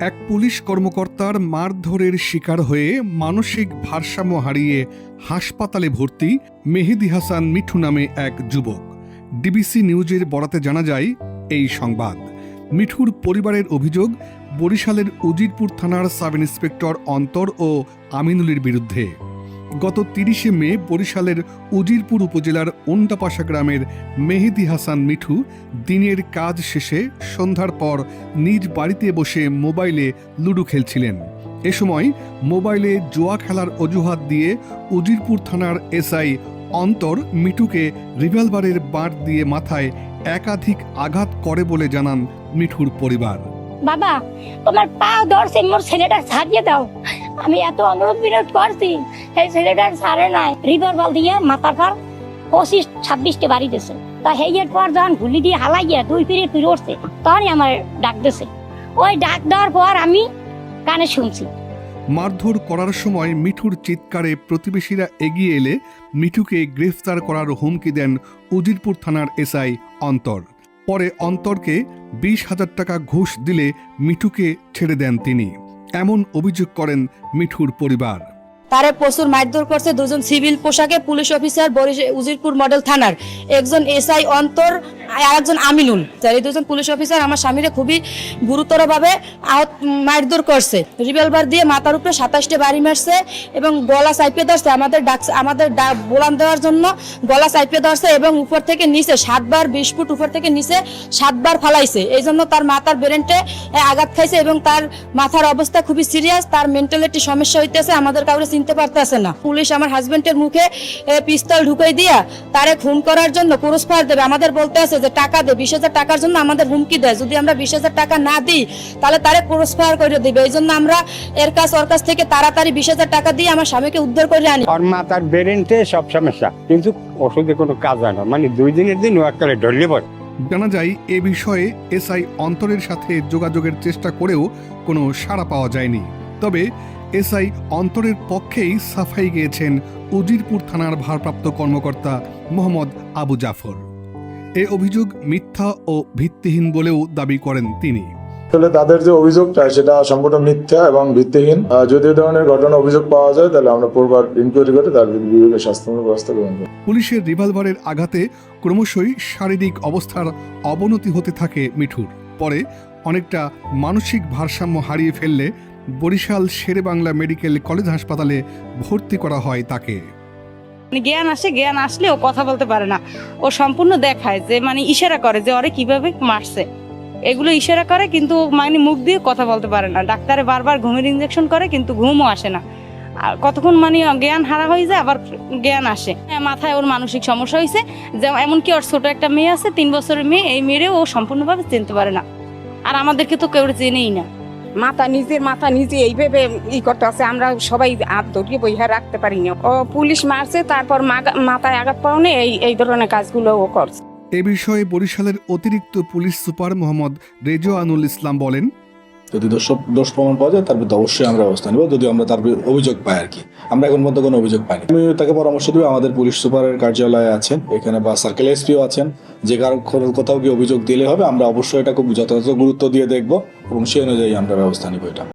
এক পুলিশ কর্মকর্তার মারধরের শিকার হয়ে মানসিক ভারসাম্য হারিয়ে হাসপাতালে ভর্তি মেহেদি হাসান মিঠু নামে এক যুবক। ডিবিসি নিউজের বরাতে জানা যায়, এই সংবাদ। মিঠুর পরিবারের অভিযোগ, বরিশালের উজিরপুর থানার সাব ইন্সপেক্টর অন্তর ও আমিনুলের বিরুদ্ধে। গত তিরিশে মে বরিশালের উজিরপুর উপজেলার ওন্টাপাশা গ্রামের মেহেদি হাসান মিঠু দিনের কাজ শেষে সন্ধ্যার পর নিজ বাড়িতে বসে মোবাইলে লুডু খেলছিলেন। এ সময় মোবাইলে জুয়া খেলার অজুহাত দিয়ে উজিরপুর থানার এসআই অন্তর মিঠুকে রিভলভারের বাঁট দিয়ে মাথায় একাধিক আঘাত করে বলে জানান মিঠুর পরিবার। বাবা, তোমার পা ধরছে, মোর ছেলেটা ছাড়িয়ে দাও। আমি এত অনুরোধ বিরোধ করছি, সেই ছেলেটার সারে নাই। রিভার বল দিয়ে মাথার পর পঁচিশ ছাব্বিশটা বাড়ি দিছে। তা হেয়ের পর যখন গুলি দিয়ে হালাইয়া দুই পিড়ে ফিরে উঠছে, তখনই আমার ডাক দিছে। ওই ডাক দেওয়ার পর আমি কানে শুনছি। মারধর করার সময় মিঠুর চিৎকারে প্রতিবেশীরা এগিয়ে এলে মিঠুকে গ্রেফতার করার হুমকি দেন উজিরপুর থানার এসআই অন্তর। পরে অন্তরকে বিশ হাজার টাকা ঘুষ দিলে মিঠুকে ছেড়ে দেন তিনি। এমন অভিযোগ করেন মিঠুর পরিবার। তারে প্রচুর মারধর করছে। দুজন সিভিল পোশাকে পুলিশ অফিসার উজিরপুর মডেল থানার। একজন এসআই অন্তর আর একজন আমিনুল। এই দুজন পুলিশ অফিসার আমার স্বামীরে খুবই গুরুতরভাবে আহত, মারধর করছে। রিভলভার দিয়ে মাথার উপরে সাতাশটি বাড়ি মারছে এবং গলা চাইপে ধরছে। আমাদের ডাক, আমাদের বোলান দেওয়ার জন্য গলা চাইপে ধরছে এবং উপর থেকে নিচে সাতবার, বিশ ফুট উপর থেকে নিচে সাতবার ফালাইছে। এই জন্য তার মাথার ব্রেনটে আঘাত খাইছে এবং তার মাথার অবস্থা খুবই সিরিয়াস তার মেন্টালিটি সমস্যা হইতেছে, আমাদের কাউরে চিনতে পারতেছে না। পুলিশ আমার হাজবেন্ডের মুখে পিস্তল ঢুকাই দিয়া তারে খুন করার জন্য ক্রস ফায়ার দেবে। আমাদের বলতে আছে যে টাকা দে বিশ হাজার টাকার জন্য আমাদের হুমকি দেয়। যদি আমরা বিশ হাজার টাকা না দিই তাহলে তারে ক্রস ফায়ার করে দিবে। এই জন্য আমরা এর কাছ ওর কাছ থেকে তাড়াতাড়ি বিশ হাজার টাকা দিয়ে আমার স্বামীকে উদ্ধার করে আনি। ওর মাথার বেরেন্টে সব সমস্যা। কিন্তু ওষুধে কোনো কাজ হয় না। মানে দুই দিনের দিন ও একটা ঢললে পড়ে জানা যায় এ বিষয়ে এসআই অন্তরের সাথে যোগাযোগের চেষ্টা করেও কোনো সাড়া পাওয়া যায়নি। তবে এসআই অন্তরের পক্ষেই সাফাই গিয়েছেন উজিরপুর থানার ভারপ্রাপ্ত কর্মকর্তা মোহাম্মদ আবু জাফর। এ অভিযোগ মিথ্যা ও ভিত্তিহীন বলেও দাবি করেন তিনি। আসলে তাদের যে অভিযোগটা সেটা সম্পূর্ণ মিথ্যা এবং ভিত্তিহীন। যদি ধরনের ঘটনা অভিযোগ পাওয়া যায় তাহলে আমরা পূর্বার ইনকোয়ারি করে তার বিরুদ্ধে স্বাস্থ্যমূলক ব্যবস্থা গ্রহণ করব। পুলিশের রিভলভারের আঘাতে ক্রমশই শারীরিক অবস্থার অবনতি হতে থাকে মিঠুর। পরে অনেকটা মানসিক ভারসাম্য হারিয়ে ফেললে বরিশাল শেরেবাংলা মেডিকেল কলেজ হাসপাতালে ভর্তি করা হয় তাকে। জ্ঞান আসে জ্ঞান আসলে ও কথা বলতে পারে না। ও সম্পূর্ণ দেখায় যে মানে ইশারা করে যে ওরে কীভাবে মারছে? এগুলো ইশারা করে কিন্তু মানে মুখ দিয়ে কথা বলতে পারে না। ডাক্তারে বারবার ঘুমের ইঞ্জেকশন করে কিন্তু ঘুমও আসে না। আর কতক্ষণ মানে জ্ঞান হারা হয়ে যায় আবার জ্ঞান আসে। হ্যাঁ, মাথায় ওর মানসিক সমস্যা হয়েছে। যেমন এমনকি ওর ছোট একটা মেয়ে আছে তিন বছরের মেয়ে এই মেয়েরে ও সম্পূর্ণভাবে চিনতে পারে না। আর আমাদেরকে তো কেউ চেনেই না। মাথা নিজের মাথা নিজে এইভাবে ই করতে আছে আমরা সবাই হাত ধরিয়ে বইহা রাখতে পারি না। ও পুলিশ মারছে, তারপর মাথায় আঘাত পাওনে এই এই ধরনের কাজগুলো ও করছে। এ বিষয়ে বরিশালের অতিরিক্ত পুলিশ সুপার মোহাম্মদ রেজওয়ানুল ইসলাম বলেন যদি দোষ দোষ প্রমাণ পাওয়া যায়, তার অবশ্যই আমরা ব্যবস্থা নেব যদি আমরা তার অভিযোগ পাই আর কি। আমরা এখন পর্যন্ত কোনো অভিযোগ পাইনি। আমি তাকে পরামর্শ দিব, আমাদের পুলিশ সুপারের কার্যালয়ে আছেন, এখানে বা সার্কেল এসপিও আছেন, যে কারও কোথাও গিয়ে অভিযোগ দিলে হবে, আমরা অবশ্যই এটা খুব যথাযথ গুরুত্ব দিয়ে দেখব, এবং সেই অনুযায়ী আমরা ব্যবস্থা নিব এটা।